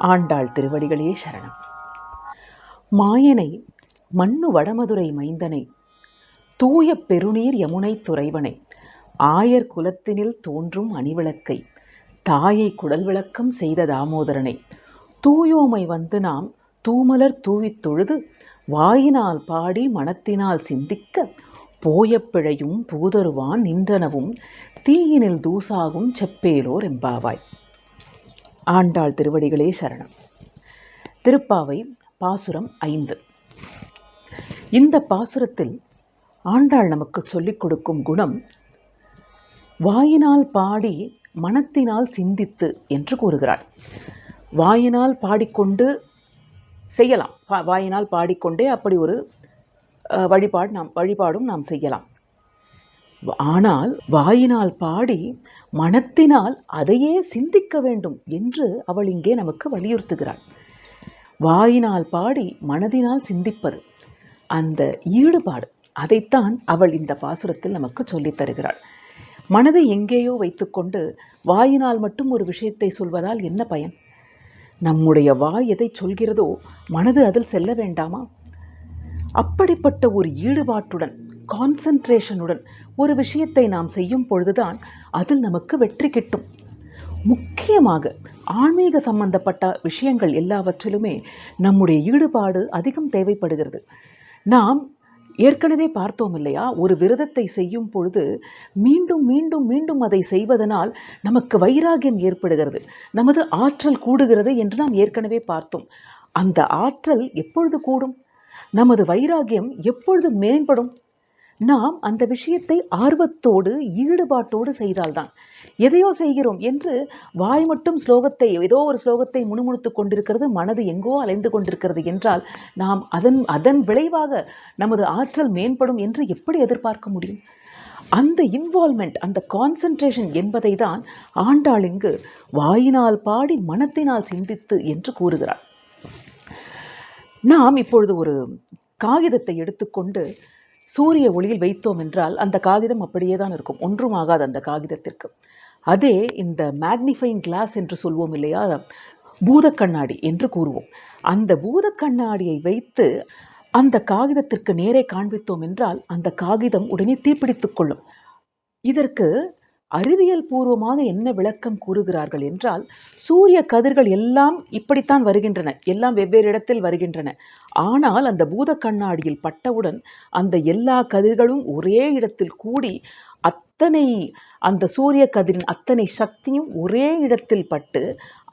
ஆண்டாள் திருவடிகளே சரணம். மாயனை மண்ணு வடமதுரை மைந்தனை தூய பெருநீர் யமுனை துறைவனை ஆயர் குலத்தினில் தோன்றும் அணிவிளக்கை தாயை குடல் விளக்கம் செய்த தாமோதரனை தூயோமை வந்து நாம் தூமலர் தூவித் தொழுது வாயினால் பாடி மனத்தினால் சிந்திக்க போய பிழையும் பூதருவான் நின்றனவும் தீயினில் தூசாகும் செப்பேலோர் எம்பாவாய். ஆண்டாள் திருவடிகளே சரணம். திருப்பாவை பாசுரம் ஐந்து. இந்த பாசுரத்தில் ஆண்டாள் நமக்கு சொல்லிக் கொடுக்கும் குணம் வாயினால் பாடி மனத்தினால் சிந்தித்து என்று கூறுகிறாள். வாயினால் பாடிக்கொண்டு செய்யலாம். பா- வாயினால் பாடிக்கொண்டே அப்படி ஒரு வழிபாடு நாம் வழிபாடும் நாம் செய்யலாம். ஆனால் வாயினால் பாடி மனத்தினால் அதையே சிந்திக்க வேண்டும் என்று அவள் இங்கே நமக்கு வலியுறுத்துகிறாள். வாயினால் பாடி மனதினால் சிந்திப்பது அந்த ஈடுபாடு அதைத்தான் அவள் இந்த பாசுரத்தில் நமக்கு சொல்லித் தருகிறாள். மனதை எங்கேயோ வைத்துக்கொண்டு வாயினால் மட்டும் ஒரு விஷயத்தை சொல்வதால் என்ன பயன்? நம்முடைய வாய் எதை சொல்கிறதோ மனது அதில் செல்ல வேண்டாமா? அப்படிப்பட்ட ஒரு ஈடுபாட்டுடன் கான்சன்ட்ரேஷனுடன் ஒரு விஷயத்தை நாம் செய்யும் பொழுதுதான் அதில் நமக்கு வெற்றி கிட்டும். முக்கியமாக ஆன்மீக சம்பந்தப்பட்ட விஷயங்கள் எல்லாவற்றிலுமே நம்முடைய ஈடுபாடு அதிகம் தேவைப்படுகிறது. நாம் ஏற்கனவே பார்த்தோம் இல்லையா? ஒரு விரதத்தை செய்யும் பொழுது மீண்டும் மீண்டும் மீண்டும் அதை செய்வதனால் நமக்கு வைராகியம் ஏற்படுகிறது. நமது ஆற்றல் கூடுகிறது என்று நாம் ஏற்கனவே பார்த்தோம். அந்த ஆற்றல் எப்பொழுது கூடும்? நமது வைராகியம் எப்பொழுது மேம்படும்? நாம் அந்த விஷயத்தை ஆர்வத்தோடு ஈடுபாட்டோடு செய்தால்தான். எதையோ செய்கிறோம் என்று வாய் மட்டும் ஸ்லோகத்தை ஏதோ ஒரு ஸ்லோகத்தை முணுமுணுத்து கொண்டிருக்கிறது மனது எங்கோ அலைந்து கொண்டிருக்கிறது என்றால் நாம் அதன் அதன் விளைவாக நமது ஆற்றல் மேம்படும் என்று எப்படி எதிர்பார்க்க முடியும்? அந்த இன்வால்மெண்ட் அந்த கான்சன்ட்ரேஷன் என்பதை தான் ஆண்டாள் இங்கு வாயினால் பாடி மனத்தினால் சிந்தித்து என்று கூறுகிறார் நாம் இப்பொழுது ஒரு காகிதத்தை எடுத்துக்கொண்டு சூரிய ஒளியில் வைத்தோம் என்றால் அந்த காகிதம் அப்படியே தான் இருக்கும். ஒன்றும் ஆகாது அந்த காகிதத்திற்கு. அதே இந்த மேக்னிஃபைங் கிளாஸ் என்று சொல்வோம் இல்லையா? பூத கண்ணாடி என்று கூறுவோம். அந்த பூத கண்ணாடியை வைத்து அந்த காகிதத்திற்கு நேரே காண்பித்தோம் என்றால் அந்த காகிதம் உடனே தீப்பிடித்துக் கொள்ளும். இதற்கு அறிவியல் பூர்வமாக என்ன விளக்கம் கூறுகிறார்கள் என்றால் சூரிய கதிர்கள் எல்லாம் இப்படித்தான் வருகின்றன எல்லாம் வெவ்வேறு இடத்தில் வருகின்றன. ஆனால் அந்த பூத கண்ணாடியில் பட்டவுடன் அந்த எல்லா கதிர்களும் ஒரே இடத்தில் கூடி அத்தனை அந்த சூரிய கதிரின் அத்தனை சக்தியும் ஒரே இடத்தில் பட்டு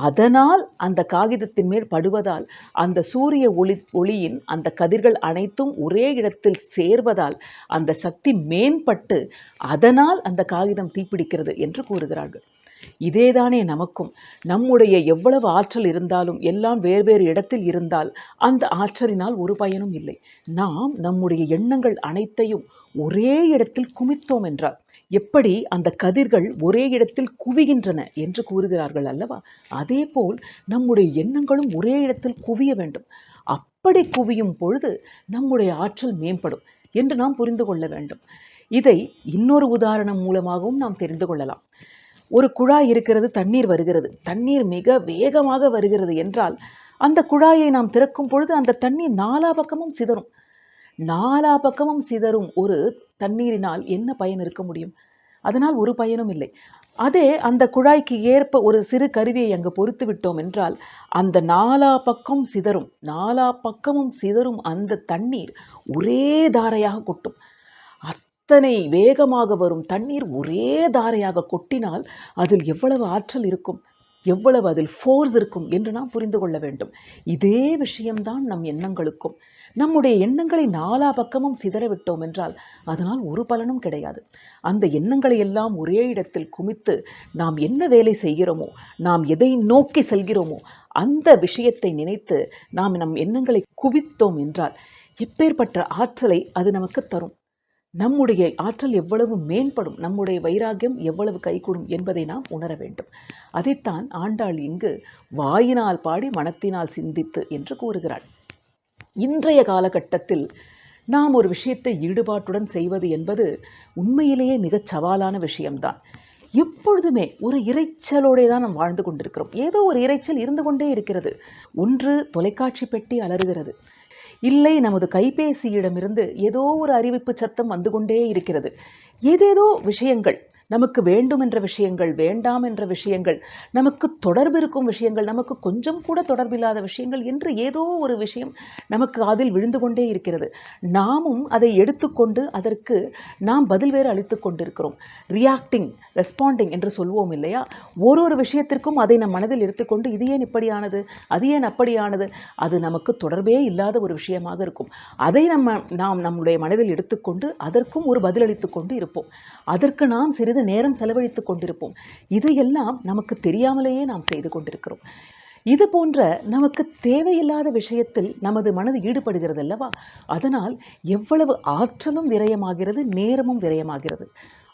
அதனால் அந்த காகிதத்தின் மேல் படுவதால் அந்த சூரிய ஒளி ஒளியின் அந்த கதிர்கள் அனைத்தும் ஒரே இடத்தில் சேர்வதால் அந்த சக்தி மேம்பட்டு அதனால் அந்த காகிதம் தீப்பிடிக்கிறது என்று கூறுகிறார்கள். இதேதானே நமக்கும். நம்முடைய எவ்வளவு ஆற்றல் இருந்தாலும் எல்லாம் வேறு வேறு இடத்தில் இருந்தால் அந்த ஆற்றலினால் ஒரு பயனும் இல்லை. நாம் நம்முடைய எண்ணங்கள் அனைத்தையும் ஒரே இடத்தில் குமித்தோம் என்றால் எப்படி அந்த கதிர்கள் ஒரே இடத்தில் குவிகின்றன என்று கூறுகிறார்கள் அல்லவா? அதேபோல் நம்முடைய எண்ணங்களும் ஒரே இடத்தில் குவிய வேண்டும். அப்படி குவியும் பொழுது நம்முடைய ஆற்றல் மேம்படும் என்று நாம் புரிந்து கொள்ள வேண்டும். இதை இன்னொரு உதாரணம் மூலமாகவும் நாம் தெரிந்து கொள்ளலாம். ஒரு குழாய் இருக்கிறது தண்ணீர் வருகிறது. தண்ணீர் மிக வேகமாக வருகிறது என்றால் அந்த குழாயை நாம் திறக்கும் பொழுது அந்த தண்ணீர் நாலா பக்கமும் சிதறும். நாலா பக்கமும் சிதறும் ஒரு தண்ணீரினால் என்ன பயன் இருக்க முடியும்? அதனால் ஒரு பயனும் இல்லை. அதே அந்த குழாய்க்கு ஏற்ப ஒரு சிறு கருவியை அங்கு பொறுத்து விட்டோம் என்றால் அந்த நாலா பக்கம் சிதறும். நாலா பக்கமும் சிதறும் அந்த தண்ணீர் ஒரே தாரையாக கொட்டும். அத்தனை வேகமாக வரும் தண்ணீர் ஒரே தாரையாக கொட்டினால் அதில் எவ்வளவு ஆற்றல் இருக்கும்? எவ்வளவு அதில் ஃபோர்ஸ் இருக்கும் என்று நாம் புரிந்து கொள்ள வேண்டும். இதே விஷயம்தான் நம் எண்ணங்களுக்கும். நம்முடைய எண்ணங்களை நாலா பக்கமும் சிதறவிட்டோம் என்றால் அதனால் ஒரு பலனும் கிடையாது. அந்த எண்ணங்களை எல்லாம் ஒரே இடத்தில் குமித்து நாம் என்ன வேலை செய்கிறோமோ நாம் எதை நோக்கி செல்கிறோமோ அந்த விஷயத்தை நினைத்து நாம் நம் எண்ணங்களை குவித்தோம் என்றால் எப்பேற்பட்ட ஆற்றலை அது நமக்கு தரும்? நம்முடைய ஆற்றல் எவ்வளவு மேம்படும் நம்முடைய வைராகியம் எவ்வளவு கைகூடும் என்பதை நாம் உணர வேண்டும். அதைத்தான் ஆண்டாள் இங்கு வாயினால் பாடி மனத்தினால் சிந்தித்து என்று கூறுகிறாள். இன்றைய காலகட்டத்தில் நாம் ஒரு விஷயத்தை ஈடுபாட்டுடன் செய்வது என்பது உண்மையிலேயே மிகச் சவாலான விஷயம்தான். எப்பொழுதுமே ஒரு இரைச்சலோடே தான் நாம் வாழ்ந்து கொண்டிருக்கிறோம். ஏதோ ஒரு இரைச்சல் இருந்து கொண்டே இருக்கிறது. ஒன்று தொலைக்காட்சி பெட்டி அலறுகிறது. இல்லை நமது கைபேசியிடமிருந்து ஏதோ ஒரு அறிவிப்பு சத்தம் வந்து கொண்டே இருக்கிறது. ஏதேதோ விஷயங்கள் நமக்கு வேண்டும் என்ற விஷயங்கள் வேண்டாம் என்ற விஷயங்கள் நமக்கு தொடர்பு இருக்கும் விஷயங்கள் நமக்கு கொஞ்சம் கூட தொடர்பில்லாத விஷயங்கள் என்று ஏதோ ஒரு விஷயம் நமக்கு அதில் விழுந்து கொண்டே இருக்கிறது. நாமும் அதை எடுத்துக்கொண்டு அதற்கு நாம் பதில் வேறு அளித்து கொண்டிருக்கிறோம். ரியாக்டிங் ரெஸ்பாண்டிங் என்று சொல்வோம் இல்லையா? ஒரு ஒரு விஷயத்திற்கும் அதை நம் மனதில் எடுத்துக்கொண்டு இது ஏன் இப்படியானது அது ஏன் அப்படியானது அது நமக்கு தொடர்பே இல்லாத ஒரு விஷயமாக இருக்கும். அதை நம்ம நாம் நம்முடைய மனதில் எடுத்துக்கொண்டு அதற்கும் ஒரு பதிலளித்து கொண்டு இருப்போம். அதற்கு நாம் சிறிது நேரம் செலவழித்து கொண்டிருப்போம்? இதையெல்லாம் நமக்கு தெரியாமலேயே நாம் செய்து கொண்டிருக்கிறோம். இது போன்ற நமக்கு தேவையில்லாத விஷயத்தில் நமது மனது ஈடுபடுகிறது அல்லவா? அதனால் எவ்வளவு ஆற்றலும் விரயமாகிறது நேரமும் விரயமாகிறது.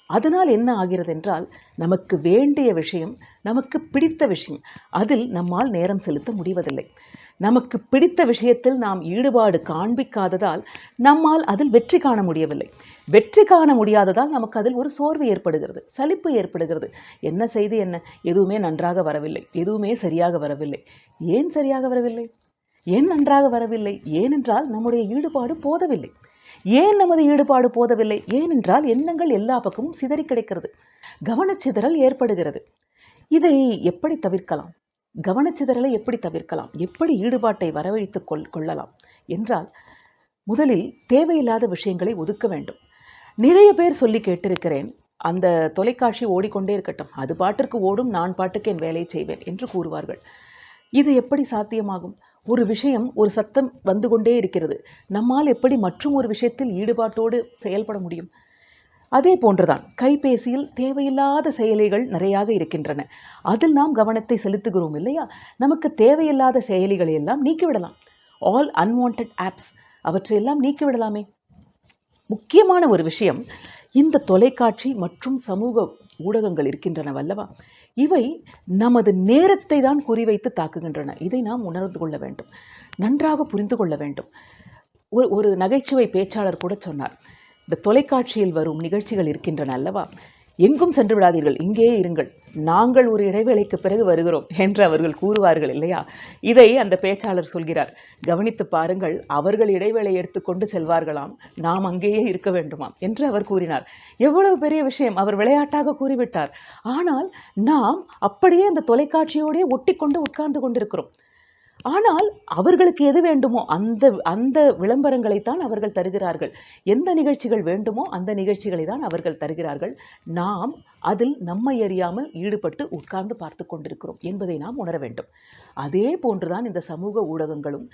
அதனால் என்ன ஆகிறது என்றால் நமக்கு வேண்டிய விஷயம் நமக்கு பிடித்த விஷயம் அதில் நம்மால் நேரம் செலுத்த முடிவதில்லை. நமக்கு பிடித்த விஷயத்தில் நாம் ஈடுபாடு காண்பிக்காததால் நம்மால் அதில் வெற்றி காண முடியவில்லை. வெற்றி காண முடியாததால் நமக்கு அதில் ஒரு சோர்வு ஏற்படுகிறது சலிப்பு ஏற்படுகிறது. என்ன செய்து என்ன? எதுவுமே நன்றாக வரவில்லை. எதுவுமே சரியாக வரவில்லை. ஏன் சரியாக வரவில்லை? ஏன் நன்றாக வரவில்லை? ஏனென்றால் நம்முடைய ஈடுபாடு போதவில்லை. ஏன் நமது ஈடுபாடு போதவில்லை? ஏனென்றால் எண்ணங்கள் எல்லா பக்கமும் சிதறி கிடைக்கிறது. கவனச்சிதறல் ஏற்படுகிறது. இதை எப்படி தவிர்க்கலாம்? கவனச்சிதறலை எப்படி தவிர்க்கலாம்? எப்படி ஈடுபாட்டை வரவழைத்து கொள் கொள்ளலாம்? என்றால் முதலில் தேவையில்லாத விஷயங்களை ஒதுக்க வேண்டும். நிறைய பேர் சொல்லி கேட்டிருக்கிறேன் அந்த தொலைக்காட்சி ஓடிக்கொண்டே இருக்கட்டும் அது பாட்டிற்கு ஓடும் நான் பாட்டுக்கு என் வேலையை செய்வேன் என்று கூறுவார்கள். இது எப்படி சாத்தியமாகும்? ஒரு விஷயம் ஒரு சத்தம் வந்து கொண்டே இருக்கிறது. நம்மால் எப்படி மற்றும் ஒரு விஷயத்தில் ஈடுபாட்டோடு செயல்பட முடியும்? அதே போன்றுதான் கைபேசியில் தேவையில்லாத செயலிகள் நிறையாக இருக்கின்றன. அதில் நாம் கவனத்தை செலுத்துகிறோம் இல்லையா? நமக்கு தேவையில்லாத செயலிகளை எல்லாம் நீக்கிவிடலாம். ஆல் அன்வான்ட் ஆப்ஸ் அவற்றையெல்லாம் நீக்கிவிடலாமே. முக்கியமான ஒரு விஷயம் இந்த தொலைக்காட்சி மற்றும் சமூக ஊடகங்கள் இருக்கின்றன வல்லவா இவை நமது நேரத்தை தான் குறிவைத்து தாக்குகின்றன. இதை நாம் உணர்ந்து கொள்ள வேண்டும். நன்றாக புரிந்து கொள்ள வேண்டும். ஒரு ஒரு நகைச்சுவை பேச்சாளர் கூட சொன்னார். இந்த தொலைக்காட்சியில் வரும் நிகழ்ச்சிகள் இருக்கின்றன அல்லவா? எங்கும் சென்று விடாதீர்கள் இங்கே இருங்கள். நாங்கள் ஒரு இடைவேளைக்கு பிறகு வருகிறோம் என்று அவர்கள் கூறுவார்கள் இல்லையா? இதை அந்த பேச்சாளர் சொல்கிறார். கவனித்து பாருங்கள் அவர்கள் இடைவேளை எடுத்துக்கொண்டு செல்வார்களாம் நாம் அங்கேயே இருக்க வேண்டுமாம் என்று அவர் கூறினார். எவ்வளவு பெரிய விஷயம் அவர் விளையாட்டாக கூறிவிட்டார். ஆனால் நாம் அப்படியே அந்த தொலைக்காட்சியோடே ஒட்டி கொண்டு உட்கார்ந்து கொண்டிருக்கிறோம். ஆனால் அவர்களுக்கு எது வேண்டுமோ அந்த அந்த விளம்பரங்களைத்தான் அவர்கள் தருகிறார்கள். எந்த நிகழ்ச்சிகள் வேண்டுமோ அந்த நிகழ்ச்சிகளை தான் அவர்கள் தருகிறார்கள். நாம் அதில் நம்மை அறியாமல் ஈடுபட்டு உட்கார்ந்து பார்த்து கொண்டிருக்கிறோம் என்பதை நாம் உணர வேண்டும். அதே போன்றுதான் இந்த சமூக ஊடகங்களும்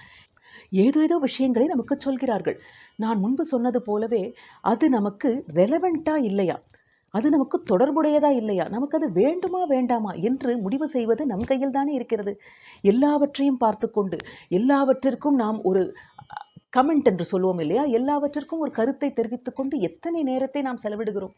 ஏதோ ஏதோ விஷயங்களை நமக்கு சொல்கிறார்கள். நான் முன்பு சொன்னது போலவே அது நமக்கு ரெலவெண்ட்டாக இல்லையா? அது நமக்கு தொடர்புடையதா இல்லையா? நமக்கு அது வேண்டுமா வேண்டாமா என்று முடிவு செய்வது நம் கையில் தானே இருக்கிறது. எல்லாவற்றையும் பார்த்து கொண்டு எல்லாவற்றிற்கும் நாம் ஒரு கமெண்ட் என்று சொல்லுவோம் இல்லையா? எல்லாவற்றிற்கும் ஒரு கருத்தை தெரிவித்துக் கொண்டு எத்தனை நேரத்தை நாம் செலவிடுகிறோம்?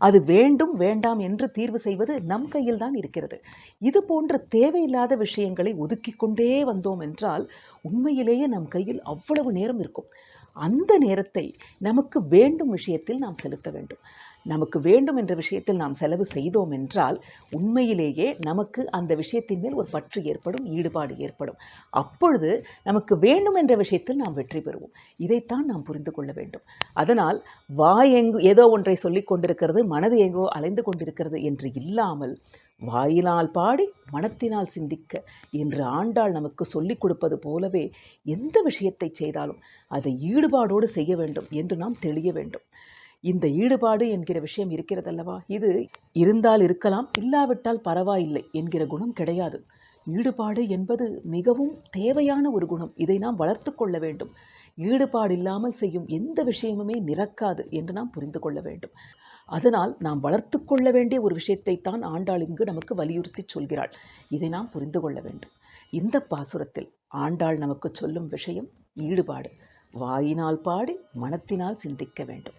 அது வேண்டும் வேண்டாம் என்று தீர்வு செய்வது நம் கையில் தான் இருக்கிறது. இது போன்ற தேவையில்லாத விஷயங்களை ஒதுக்கி கொண்டே வந்தோம் என்றால் உண்மையிலேயே நம் கையில் அவ்வளவு நேரம் இருக்கும். அந்த நேரத்தை நமக்கு வேண்டும் விஷயத்தில் நாம் செலுத்த வேண்டும். நமக்கு வேண்டும் என்ற விஷயத்தில் நாம் செலவு செய்தோம் என்றால் உண்மையிலேயே நமக்கு அந்த விஷயத்தின் மேல் ஒரு பற்று ஏற்படும் ஈடுபாடு ஏற்படும். அப்பொழுது நமக்கு வேண்டும் என்ற விஷயத்தில் நாம் வெற்றி பெறுவோம். இதைத்தான் நாம் புரிந்து கொள்ள வேண்டும். அதனால் வாய் எங்கு ஏதோ ஒன்றை சொல்லிக் கொண்டிருக்கிறது மனது எங்கோ அலைந்து கொண்டிருக்கிறது என்று இல்லாமல் வாயினால் பாடி மனத்தினால் சிந்திக்க என்று ஆண்டாள் நமக்கு சொல்லிக் கொடுப்பது போலவே எந்த விஷயத்தை செய்தாலும் அதை ஈடுபாடோடு செய்ய வேண்டும் என்று நாம் தெளிய வேண்டும். இந்த ஈடுபாடு என்கிற விஷயம் இருக்கிறதல்லவா? இது இருந்தால் இருக்கலாம் இல்லாவிட்டால் பரவாயில்லை என்கிற குணம் கிடையாது. ஈடுபாடு என்பது மிகவும் தேவையான ஒரு குணம். இதை நாம் வளர்த்து கொள்ள வேண்டும். ஈடுபாடு இல்லாமல் செய்யும் எந்த விஷயமுமே நிறக்காது என்று நாம் புரிந்து கொள்ள வேண்டும். அதனால் நாம் வளர்த்து கொள்ள வேண்டிய ஒரு விஷயத்தை தான் ஆண்டாள் இங்கு நமக்கு வலியுறுத்தி சொல்கிறாள். இதை நாம் புரிந்து கொள்ள வேண்டும். இந்த பாசுரத்தில் ஆண்டாள் நமக்கு சொல்லும் விஷயம் ஈடுபாடு. வாயினால் பாடி மனத்தினால் சிந்திக்க வேண்டும்.